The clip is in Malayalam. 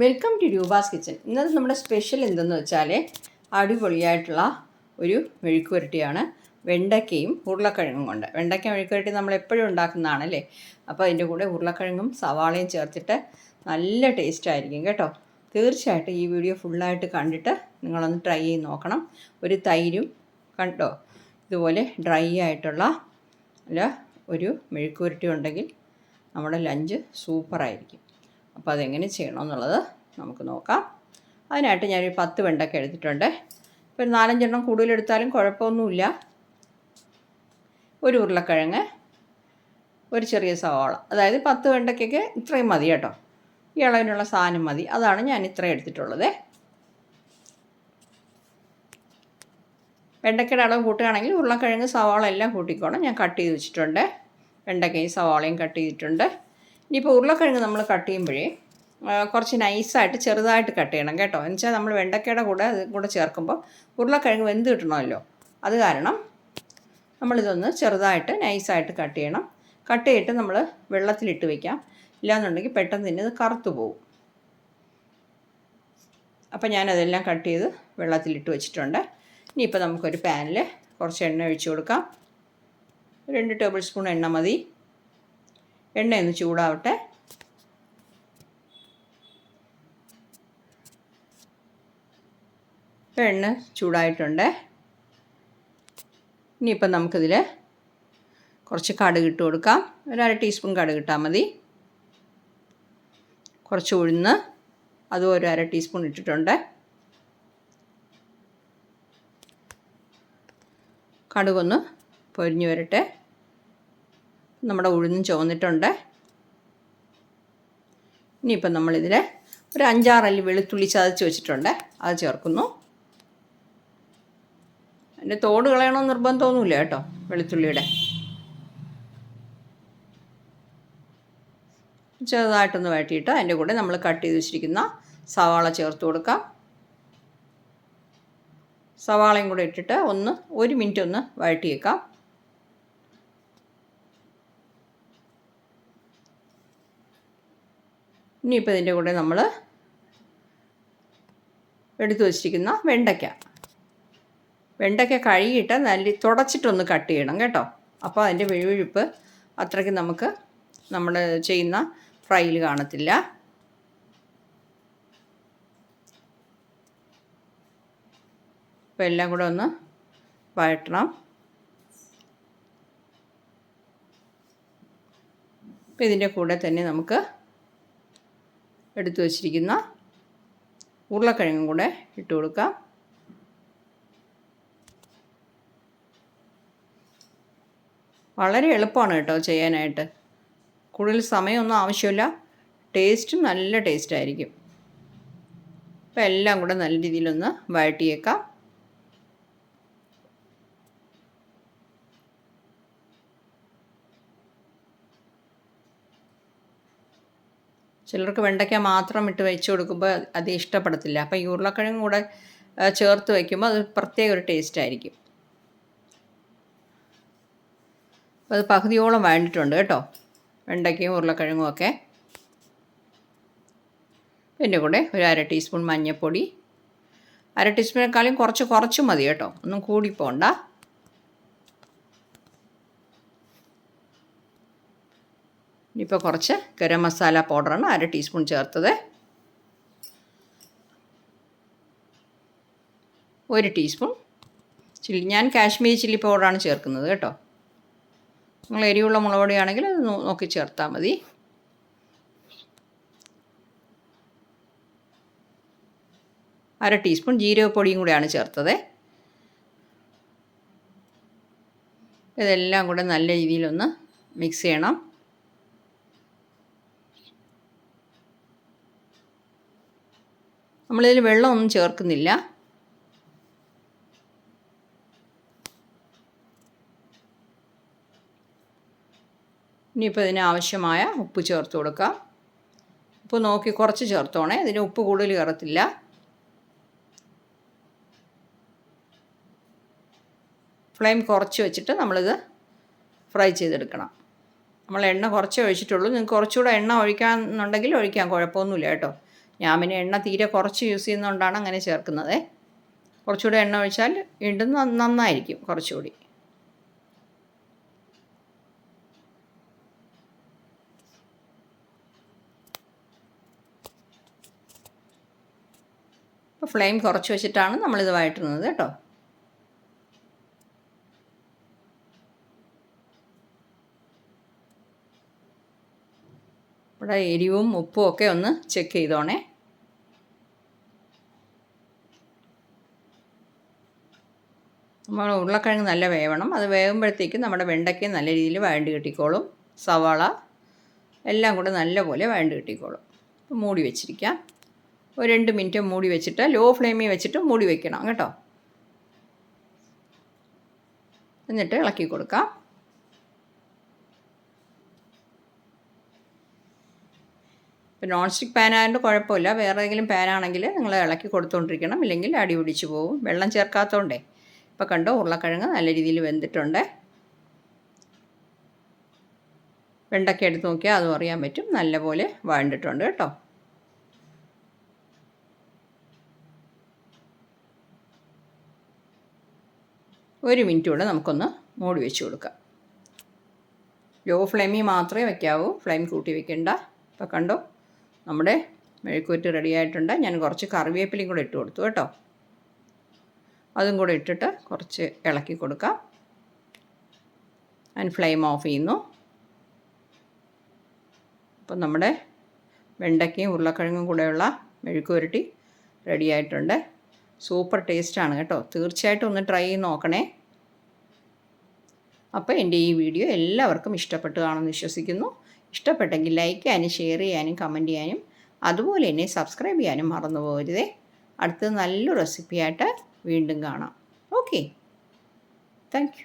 വെൽക്കം ടു രൂപാസ് കിച്ചൻ ഇന്നത്തെ നമ്മുടെ സ്പെഷ്യൽ എന്തെന്ന് വെച്ചാൽ അടിപൊളിയായിട്ടുള്ള ഒരു മെഴുക്കുവരട്ടിയാണ്. വെണ്ടയ്ക്കയും ഉരുളക്കിഴങ്ങും കൊണ്ട്. വെണ്ടയ്ക്ക മെഴുക്കുവരട്ടി നമ്മൾ എപ്പോഴും ഉണ്ടാക്കുന്നതാണല്ലേ? അപ്പോൾ അതിന്റെ കൂടെ ഉരുളക്കിഴങ്ങും സവാളയും ചേർത്തിട്ട് നല്ല ടേസ്റ്റ് ആയിരിക്കും കേട്ടോ. തീർച്ചയായിട്ടും ഈ വീഡിയോ ഫുള്ളായിട്ട് കണ്ടിട്ട് നിങ്ങളൊന്ന് ട്രൈ ചെയ്ത് നോക്കണം. ഒരു തൈരും കണ്ടോ? ഇതുപോലെ ഡ്രൈ ആയിട്ടുള്ള അല്ല ഒരു മെഴുക്കുവരട്ടി ഉണ്ടെങ്കിൽ നമ്മുടെ ലഞ്ച് സൂപ്പറായിരിക്കും അപ്പോൾ അതെങ്ങനെ ചെയ്യണമെന്നുള്ളത് നമുക്ക് നോക്കാം. അതിനായിട്ട് ഞാനൊരു പത്ത് വെണ്ടയ്ക്ക എടുത്തിട്ടുണ്ട്. ഇപ്പോൾ ഒരു നാലഞ്ചെണ്ണം കൂടുതലെടുത്താലും കുഴപ്പമൊന്നുമില്ല. ഒരു ഉരുളക്കിഴങ്ങ് ഒരു ചെറിയ സവാള. അതായത് പത്ത് വെണ്ടയ്ക്കൊക്കെ ഇത്രയും മതി കേട്ടോ. ഈ അളവിനുള്ള സാധനം മതി. അതാണ് ഞാൻ ഇത്രയും എടുത്തിട്ടുള്ളത്. വെണ്ടയ്ക്കയുടെ അളവ് കൂട്ടുകയാണെങ്കിൽ ഉരുളക്കിഴങ്ങ് സവാള എല്ലാം കൂട്ടിക്കോണം. ഞാൻ കട്ട് ചെയ്ത് വെച്ചിട്ടുണ്ട്. വെണ്ടയ്ക്കയും സവാളയും കട്ട് ചെയ്തിട്ടുണ്ട്. ഇനിയിപ്പോൾ ഉരുളക്കിഴങ്ങ് നമ്മൾ കട്ട് ചെയ്യുമ്പോഴേ കുറച്ച് നൈസായിട്ട് ചെറുതായിട്ട് കട്ട് ചെയ്യണം കേട്ടോ. എന്ന് വെച്ചാൽ നമ്മൾ വെണ്ടക്കയുടെ കൂടെ കൂടെ ചേർക്കുമ്പോൾ ഉരുളക്കിഴങ്ങ് വെന്ത് കിട്ടണമല്ലോ. അത് കാരണം നമ്മളിതൊന്ന് ചെറുതായിട്ട് നൈസായിട്ട് കട്ട് ചെയ്യണം. കട്ട് ചെയ്തിട്ട് നമ്മൾ വെള്ളത്തിലിട്ട് വയ്ക്കാം ഇല്ലാന്നുണ്ടെങ്കിൽ പെട്ടെന്ന് തന്നെ ഇത് കറുത്തു പോകും അപ്പോൾ ഞാനതെല്ലാം കട്ട് ചെയ്ത് വെള്ളത്തിലിട്ട് വെച്ചിട്ടുണ്ട്. ഇനിയിപ്പോൾ നമുക്കൊരു പാനിൽ കുറച്ച് എണ്ണ ഒഴിച്ചു കൊടുക്കാം. രണ്ട് ടേബിൾ സ്പൂൺ എണ്ണ മതി. എണ്ണ ഒന്ന് ചൂടാവട്ടെ എണ്ണ ചൂടായിട്ടുണ്ട്. ഇനിയിപ്പം നമുക്കിതിൽ കുറച്ച് കടുക് ഇട്ട് കൊടുക്കാം. ഒരു അര ടീസ്പൂൺ കടുക് ഇട്ടാൽ മതി. കുറച്ച് ഉഴുന്ന് അതും ഒരു അര ടീസ്പൂൺ ഇട്ടിട്ടുണ്ട്. കടുകൊന്ന് പൊരിഞ്ഞു വരട്ടെ. നമ്മുടെ ഉഴുന്നും ചുവന്നിട്ടുണ്ട്. ഇനിയിപ്പം നമ്മളിതിൽ ഒരു അഞ്ചാറല്ലി വെളുത്തുള്ളി ചതച്ച് വെച്ചിട്ടുണ്ട്. അത് ചേർക്കുന്നു. അതിന്റെ തോട് കളയണമെന്ന് നിർബന്ധമൊന്നുമില്ല കേട്ടോ വെളുത്തുള്ളിയുടെ. ചെറുതായിട്ടൊന്ന് വഴറ്റിയിട്ട് അതിന്റെ കൂടെ നമ്മൾ കട്ട് ചെയ്ത് വെച്ചിരിക്കുന്ന സവാള ചേർത്ത് കൊടുക്കാം. സവാളയും കൂടെ ഇട്ടിട്ട് ഒന്ന് ഒരു മിനിറ്റ് ഒന്ന് വഴറ്റിയേക്കാം. ഇനിയിപ്പോൾ ഇതിന്റെ കൂടെ നമ്മൾ എടുത്തു വച്ചിരിക്കുന്ന വെണ്ടയ്ക്ക. വെണ്ടയ്ക്ക കഴുകിയിട്ട് നല്ല തുടച്ചിട്ടൊന്ന് കട്ട് ചെയ്യണം കേട്ടോ. അപ്പോൾ അതിന്റെ വെഴുവെഴുപ്പ് അത്രയ്ക്ക് നമുക്ക് നമ്മൾ ചെയ്യുന്ന ഫ്രൈയിൽ കാണത്തില്ല. അപ്പോൾ എല്ലാം കൂടെ ഒന്ന് വഴറ്റണം. ഇതിന്റെ കൂടെ തന്നെ നമുക്ക് എടുത്തു വച്ചിരിക്കുന്ന ഉരുളക്കിഴങ്ങും കൂടെ ഇട്ട് കൊടുക്കാം. വളരെ എളുപ്പമാണ് കേട്ടോ ചെയ്യാനായിട്ട്. കൂടുതൽ സമയമൊന്നും ആവശ്യമില്ല. ടേസ്റ്റും നല്ല ടേസ്റ്റായിരിക്കും അപ്പോൾ എല്ലാം കൂടെ നല്ല രീതിയിലൊന്ന് വഴറ്റിയേക്കാം. ചിലർക്ക് വെണ്ടയ്ക്ക മാത്രം ഇട്ട് വെച്ച് കൊടുക്കുമ്പോൾ അത് ഇഷ്ടപ്പെടത്തില്ല. അപ്പോൾ ഈ ഉരുളക്കിഴങ്ങ് കൂടെ ചേർത്ത് വയ്ക്കുമ്പോൾ അത് പ്രത്യേക ഒരു ടേസ്റ്റ് ആയിരിക്കും. അപ്പോൾ അത് പകുതിയോളം വേണ്ടിയിട്ടുണ്ട് കേട്ടോ. വെണ്ടയ്ക്കയും ഉരുളക്കിഴങ്ങും ഒക്കെ. പിന്നെ കൂടെ ഒരു അര ടീസ്പൂൺ മഞ്ഞൾപ്പൊടി അര ടീസ്പൂണേക്കാളും കുറച്ച് കുറച്ച് മതി കേട്ടോ. ഒന്നും കൂടി പോണ്ട. ഇനിയിപ്പോൾ കുറച്ച് ഗരം മസാല പൗഡറാണ് അര ടീസ്പൂൺ ചേർത്തത്. ഒരു ടീസ്പൂൺ. ചില്ലി ഞാൻ കാശ്മീരി ചില്ലി പൗഡറാണ് ചേർക്കുന്നത് കേട്ടോ. നിങ്ങൾ എരിവുള്ള മുളക് പൊടിയാണെങ്കിൽ അത് നോക്കി ചേർത്താൽ മതി. അര ടീസ്പൂൺ ജീരകപ്പൊടിയും കൂടെയാണ് ചേർത്തത്. ഇതെല്ലാം കൂടെ നല്ല രീതിയിലൊന്ന് മിക്സ് ചെയ്യണം. നമ്മളിതിൽ വെള്ളമൊന്നും ചേർക്കുന്നില്ല. ഇനിയിപ്പോൾ ഇതിന് ആവശ്യമായ ഉപ്പ് ചേർത്ത് കൊടുക്കാം. ഉപ്പ് നോക്കി കുറച്ച് ചേർത്തോണേ ഇതിന് ഉപ്പ് കൂടുതൽ കയറത്തില്ല. ഫ്ലെയിം കുറച്ച് വെച്ചിട്ട് നമ്മളിത് ഫ്രൈ ചെയ്തെടുക്കണം. നമ്മൾ എണ്ണ കുറച്ച് ഒഴിച്ചിട്ടുള്ളൂ. നിങ്ങൾക്ക് കുറച്ചുകൂടെ എണ്ണ ഒഴിക്കാന്നുണ്ടെങ്കിൽ ഒഴിക്കാം കുഴപ്പമൊന്നുമില്ല കേട്ടോ. ഞാൻ പിന്നെ എണ്ണ തീരെ കുറച്ച് യൂസ് ചെയ്യുന്നതുകൊണ്ടാണ് അങ്ങനെ ചേർക്കുന്നത്. കുറച്ചുകൂടി എണ്ണ ഒഴിച്ചാൽ വീണ്ടും നന്നായിരിക്കും കുറച്ചുകൂടി. അപ്പോൾ ഫ്ലെയിം കുറച്ച് വെച്ചിട്ടാണ് നമ്മളിത് വഴറ്റുന്നത് കേട്ടോ. ഇവിടെ എരിവും ഉപ്പും ഒക്കെ ഒന്ന് ചെക്ക് ചെയ്തോണേ. നമ്മൾ ഉരുളക്കിഴങ്ങ് നല്ല വേവണം. അത് വേകുമ്പോഴത്തേക്കും നമ്മുടെ വെണ്ടയ്ക്ക നല്ല രീതിയിൽ വഴണ്ട് കിട്ടിക്കോളും. സവാള എല്ലാം കൂടെ നല്ലപോലെ വഴണ്ട് കിട്ടിക്കോളും. മൂടി വെച്ചിരിക്കാം. ഒരു രണ്ട് മിനിറ്റ് മൂടി വെച്ചിട്ട് ലോ ഫ്ലെയിമിൽ വെച്ചിട്ട് മൂടി വെക്കണം കേട്ടോ. എന്നിട്ട് ഇളക്കി കൊടുക്കാം. ഇപ്പോൾ നോൺ സ്റ്റിക്ക് പാനായതുകൊണ്ട് കുഴപ്പമില്ല. വേറെ ഏതെങ്കിലും പാനാണെങ്കിൽ നിങ്ങൾ ഇളക്കി കൊടുത്തുകൊണ്ടിരിക്കണം ഇല്ലെങ്കിൽ അടി പിടിച്ചു പോകും വെള്ളം ചേർക്കാത്തതുകൊണ്ടേ ഇപ്പോൾ കണ്ടോ ഉരുളക്കിഴങ്ങ് നല്ല രീതിയിൽ വെന്തിട്ടുണ്ട്. വെണ്ടയ്ക്ക എടുത്ത് നോക്കിയാൽ അതും അറിയാൻ പറ്റും. നല്ലപോലെ വഴണ്ടിട്ടുണ്ട് കേട്ടോ. ഒരു മിനിറ്റ് കൂടെ നമുക്കൊന്ന് മൂടി വെച്ച് കൊടുക്കാം. ലോ ഫ്ലെയിമിൽ മാത്രമേ വയ്ക്കാവൂ ഫ്ലെയിം കൂട്ടി വെക്കണ്ട. ഇപ്പോൾ കണ്ടോ നമ്മുടെ മെഴുക്കുവറ്റ് റെഡി ആയിട്ടുണ്ട്. ഞാൻ കുറച്ച് കറിവേപ്പിലയും കൂടെ ഇട്ട് കൊടുത്തു കേട്ടോ. അതും കൂടെ ഇട്ടിട്ട് കുറച്ച് ഇളക്കി കൊടുക്കാം. ആൻഡ് ഫ്ലെയിം ഓഫ് ചെയ്യുന്നു. അപ്പം നമ്മുടെ വെണ്ടയ്ക്കയും ഉരുളക്കിഴങ്ങും കൂടെയുള്ള മെഴുക്കുരുട്ടി റെഡി ആയിട്ടുണ്ട്. സൂപ്പർ ടേസ്റ്റാണ് കേട്ടോ. തീർച്ചയായിട്ടും ഒന്ന് ട്രൈ ചെയ്ത് നോക്കണേ. അപ്പോൾ എന്റെ ഈ വീഡിയോ എല്ലാവർക്കും ഇഷ്ടപ്പെട്ടു കാണുമെന്ന് വിശ്വസിക്കുന്നു. ഇഷ്ടപ്പെട്ടെങ്കിൽ ലൈക്ക് ചെയ്യാനും ഷെയർ ചെയ്യാനും കമന്റ് ചെയ്യാനും അതുപോലെ തന്നെ സബ്സ്ക്രൈബ് ചെയ്യാനും മറന്നു പോകരുതേ. അടുത്ത നല്ലൊരു റെസിപ്പിയായിട്ട് വീണ്ടും കാണാം. Okay thank